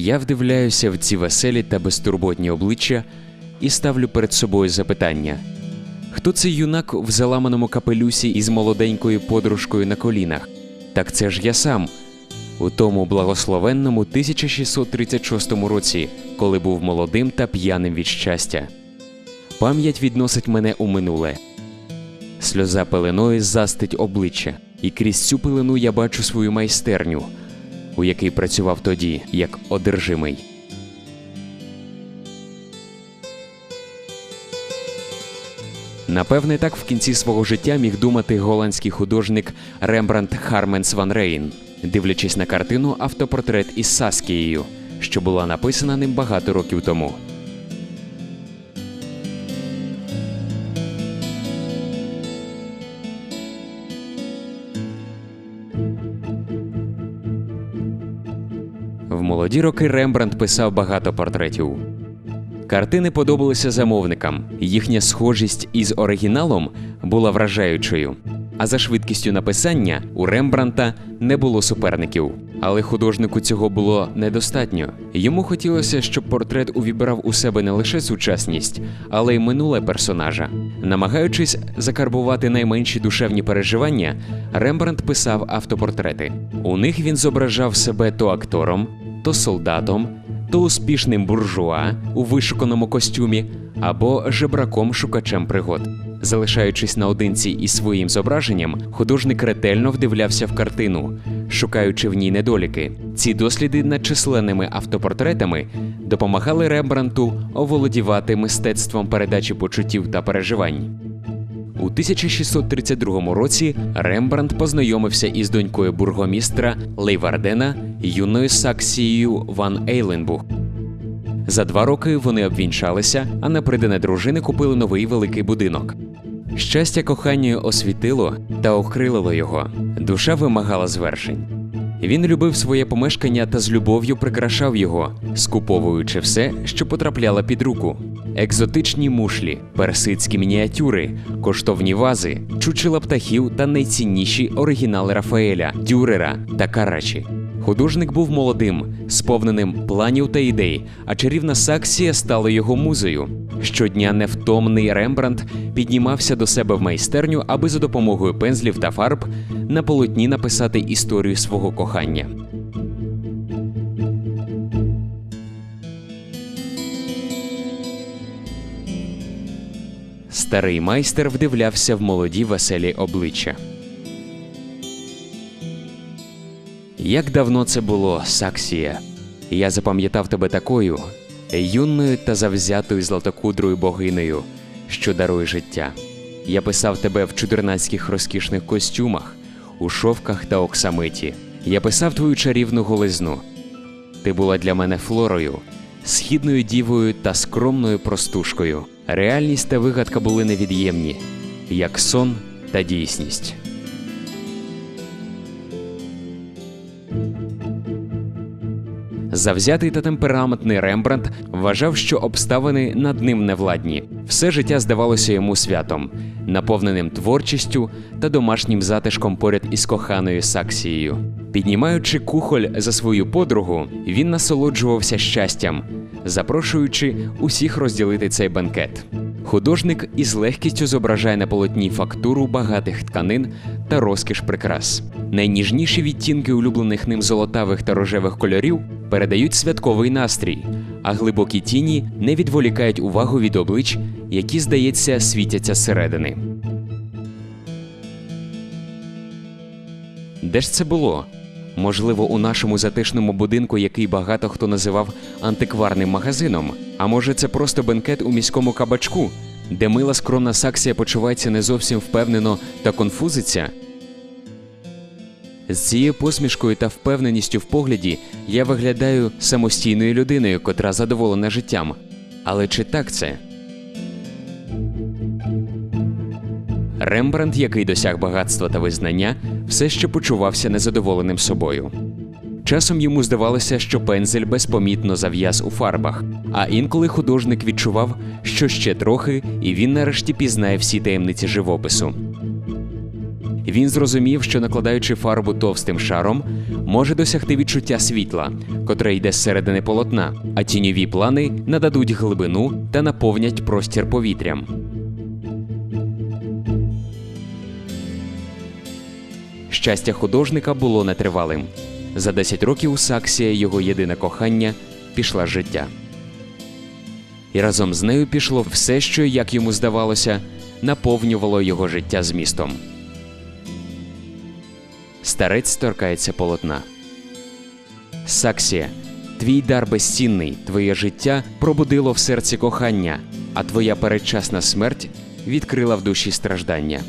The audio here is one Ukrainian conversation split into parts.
Я вдивляюся в ці веселі та безтурботні обличчя і ставлю перед собою запитання: хто цей юнак в заламаному капелюсі із молоденькою подружкою на колінах? Так це ж я сам. У тому благословенному 1636 році, коли був молодим та п'яним від щастя. Пам'ять відносить мене у минуле. Сльоза пеленою застить обличчя, і крізь цю пелену я бачу свою майстерню, у який працював тоді, як одержимий. Напевне, так в кінці свого життя міг думати голландський художник Рембрандт Харменс Ван Рейн, дивлячись на картину Автопортрет із Саскією, що була написана ним багато років тому. В молоді роки Рембрандт писав багато портретів. Картини подобалися замовникам. Їхня схожість із оригіналом була вражаючою. А за швидкістю написання у Рембранта не було суперників. Але художнику цього було недостатньо. Йому хотілося, щоб портрет увібрав у себе не лише сучасність, але й минуле персонажа. Намагаючись закарбувати найменші душевні переживання, Рембрандт писав автопортрети. У них він зображав себе то актором, то солдатом, то успішним буржуа у вишуканому костюмі або жебраком шукачем пригод. Залишаючись наодинці із своїм зображенням, художник ретельно вдивлявся в картину, шукаючи в ній недоліки. Ці досліди над численними автопортретами допомагали Рембранту оволодівати мистецтвом передачі почуттів та переживань. У 1632 році Рембрандт познайомився із донькою бургомістра Лейвардена юною Саксією Ван Ейленбух. За два роки вони обвінчалися, а на придане дружини купили новий великий будинок. Щастя коханню освітило та окрилило його. Душа вимагала звершень. Він любив своє помешкання та з любов'ю прикрашав його, скуповуючи все, що потрапляло під руку: екзотичні мушлі, персидські мініатюри, коштовні вази, чучела птахів та найцінніші оригінали Рафаеля, Дюрера та Карачі. Художник був молодим, сповненим планів та ідей, а чарівна Саксія стала його музою. Щодня невтомний Рембрандт піднімався до себе в майстерню, аби за допомогою пензлів та фарб на полотні написати історію свого кохання. Старий майстер вдивлявся в молоді веселі обличчя. Як давно це було, Саксія? Я запам'ятав тебе такою юною та завзятою златокудрою богинею, що дарує життя. Я писав тебе в чудернацьких розкішних костюмах, у шовках та оксамиті. Я писав твою чарівну голизну. Ти була для мене флорою, східною дівою та скромною простушкою. Реальність та вигадка були невід'ємні, як сон та дійсність. Завзятий та темпераментний Рембрандт вважав, що обставини над ним невладні. Все життя здавалося йому святом, наповненим творчістю та домашнім затишком поряд із коханою Саксією. Піднімаючи кухоль за свою подругу, він насолоджувався щастям, запрошуючи усіх розділити цей бенкет. Художник із легкістю зображає на полотні фактуру багатих тканин та розкіш прикрас. Найніжніші відтінки улюблених ним золотавих та рожевих кольорів передають святковий настрій, а глибокі тіні не відволікають увагу від облич, які, здається, світяться зсередини. Де ж це було? Можливо, у нашому затишному будинку, який багато хто називав антикварним магазином. А може, це просто бенкет у міському кабачку, де мила скромна Саксія почувається не зовсім впевнено та конфузиться. З цією посмішкою та впевненістю в погляді я виглядаю самостійною людиною, котра задоволена життям. Але чи так це? Рембрандт, який досяг багатства та визнання, все ще почувався незадоволеним собою. Часом йому здавалося, що пензель безпомітно зав'яз у фарбах, а інколи художник відчував, що ще трохи, і він нарешті пізнає всі таємниці живопису. Він зрозумів, що накладаючи фарбу товстим шаром, може досягти відчуття світла, котре йде зсередини полотна, а тіньові плани нададуть глибину та наповнять простір повітрям. Щастя художника було нетривалим. За 10 років Саксія, його єдине кохання, пішла з життя. І разом з нею пішло все, що, як йому здавалося, наповнювало його життя змістом. Старець торкається полотна. Саксія, твій дар безцінний, твоє життя пробудило в серці кохання, а твоя передчасна смерть відкрила в душі страждання.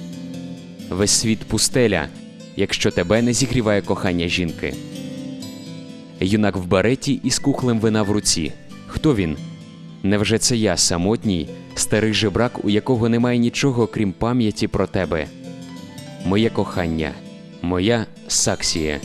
Весь світ пустеля, якщо тебе не зігріває кохання жінки. Юнак в бареті із кухлем вина в руці. Хто він? Невже це я, самотній, старий жебрак, у якого немає нічого, крім пам'яті про тебе? Моє кохання, моя Саксія.